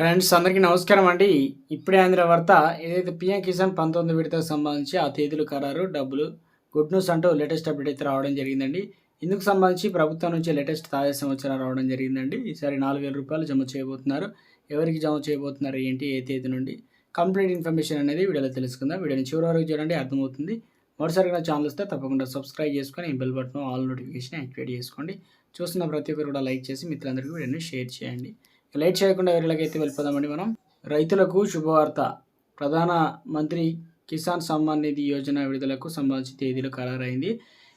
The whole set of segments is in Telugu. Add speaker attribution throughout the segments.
Speaker 1: ఫ్రెండ్స్ అందరికీ నమస్కారం అండి. ఇప్పుడే అందిన వార్త ఏదైతే పిఎం కిసాన్ పంతొమ్మిది విడతకు సంబంధించి ఆ తేదీలు ఖరారు డబ్బులు గుడ్ న్యూస్ అంటూ లేటెస్ట్ అప్డేట్ అయితే రావడం జరిగిందండి. ఇందుకు సంబంధించి ప్రభుత్వం నుంచి లేటెస్ట్ తాజా సంవత్సరం రావడం జరిగిందండి. ఈసారి నాలుగు వేల రూపాయలు జమ చేయబోతున్నారు. ఎవరికి జమ చేయబోతున్నారు ఏంటి ఏ తేదీ నుండి? కంప్లీట్ ఇన్ఫర్మేషన్ అనేది వీడియోలో తెలుసుకుందాం. వీడియోని చివరి వరకు చూడండి అర్థమవుతుంది. మరోసారి నా ఛానల్ వస్తే తప్పకుండా సబ్స్క్రైబ్ చేసుకొని bell button all notification activate చేసుకోండి. చూస్తున్న ప్రతి ఒక్కరు కూడా లైక్ చేసి మిత్రులందరికీ వీడియోని షేర్ చేయండి. లేట్ చేయకుండా వీళ్ళకైతే వెళ్ళిపోదామండి మనం? రైతులకు శుభవార్త. ప్రధాన మంత్రి కిసాన్ సమ్మాన్ నిధి యోజన విడుదలకు సంబంధించి తేదీలు ఖరారైంది.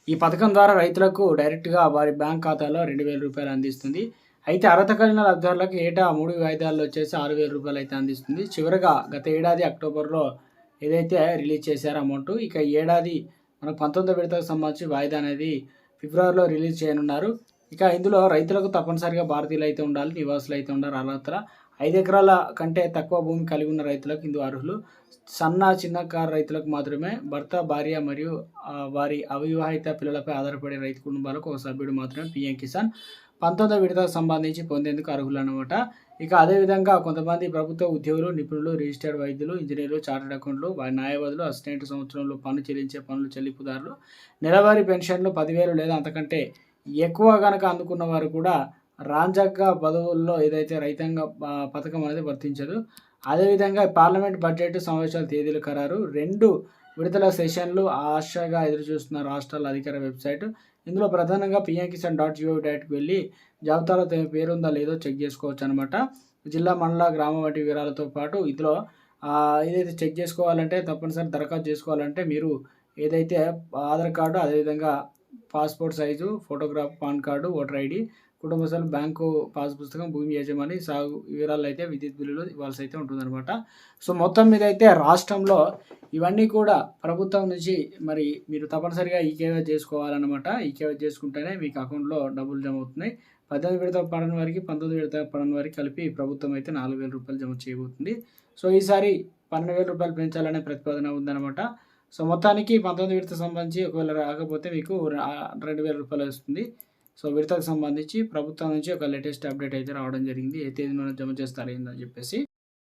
Speaker 1: ఈ పథకం ద్వారా రైతులకు డైరెక్ట్గా వారి బ్యాంక్ ఖాతాలో రెండు వేల రూపాయలు అందిస్తుంది. అయితే అర్హత కలిగిన లబ్ధిదారులకు ఏటా మూడు వాయిదాల్లో వచ్చేసి ఆరు వేల రూపాయలు అయితే అందిస్తుంది. చివరగా గత ఏడాది అక్టోబర్లో ఏదైతే రిలీజ్ చేశారో అమౌంట్ ఇక ఏడాది మనకు పంతొమ్మిదో విడతకు సంబంధించి వాయిదా అనేది ఫిబ్రవరిలో రిలీజ్ చేయనున్నారు. ఇక ఇందులో రైతులకు తప్పనిసరిగా భారతీయులు అయితే ఉండాలి నివాసులు అయితే ఉండాలి అర్హతల ఐదు ఎకరాల కంటే తక్కువ భూమి కలిగి ఉన్న రైతులకు ఇందు అర్హులు. సన్న చిన్న కారు రైతులకు మాత్రమే భర్త భార్య మరియు వారి అవివాహిత పిల్లలపై ఆధారపడే రైతు కుటుంబాలకు ఒక సభ్యుడు మాత్రమే పిఎం కిసాన్. పంతొమ్మిదో విడతకు సంబంధించి పొందేందుకు అర్హులు అనమాట ఇక అదేవిధంగా కొంతమంది ప్రభుత్వ ఉద్యోగులు నిపుణులు రిజిస్టర్డ్ వైద్యులు ఇంజనీర్లు చార్టెడ్ అకౌంట్లు వారి న్యాయవాదులు అసిస్టెంట్ సంవత్సరంలో పన్ను చెల్లించే పనులు చెల్లింపుదారులు. నెలవారీ పెన్షన్లు పదివేలు లేదా అంతకంటే ఎక్కువ కనుక అందుకున్న వారు కూడా రాంజక్క పదవుల్లో ఏదైతే రైతాంగ పథకం అనేది వర్తించదు. అదేవిధంగా పార్లమెంట్ బడ్జెట్ సమావేశాల తేదీలు ఖరారు. రెండు విడుదల సెషన్లు ఆశగా ఎదురుచూస్తున్న రాష్ట్రాల అధికార వెబ్సైట్. ఇందులో ప్రధానంగా PM Kisan dot G O V డాట్కి వెళ్ళి జాబితాలో తమ పేరు ఉందా లేదో చెక్ చేసుకోవచ్చు అనమాట జిల్లా మండల గ్రామం వంటి వివరాలతో పాటు ఇందులో ఏదైతే చెక్ చేసుకోవాలంటే తప్పనిసరి దరఖాస్తు చేసుకోవాలంటే మీరు ఏదైతే ఆధార్ కార్డు అదేవిధంగా passport size photograph pan card voter ID కుటుంబ సభ్యులు బ్యాంకు పాస్ పుస్తకం భూమి యజమాని సాగు వివరాలు అయితే విద్యుత్ బిల్లులు ఇవ్వాల్సి అయితే ఉంటుందన్నమాట. సో మొత్తం మీద అయితే రాష్ట్రంలో ఇవన్నీ కూడా ప్రభుత్వం నుంచి మరి మీరు తప్పనిసరిగా ఈకేవై చేసుకోవాలన్నమాట. ఈకేవై చేసుకుంటేనే మీకు అకౌంట్లో డబ్బులు జమ అవుతున్నాయి. పద్దెనిమిది విడత పడని వారికి పంతొమ్మిది విడత పడని వారికి కలిపి ప్రభుత్వం అయితే నాలుగు వేల రూపాయలు జమ చేయబోతుంది. సో ఈసారి పన్నెండు వేల రూపాయలు పెంచాలనే ప్రతిపాదన ఉందన్నమాట. సో మొత్తానికి పంతొమ్మిది విడత సంబంధించి ఒకవేళ రాకపోతే మీకు రెండు వేల రూపాయలు వస్తుంది. సో విడతకు సంబంధించి ప్రభుత్వం నుంచి ఒక లేటెస్ట్ అప్డేట్ అయితే రావడం జరిగింది. ఏ తేదీన జమ చేస్తారు ఏందని చెప్పేసి.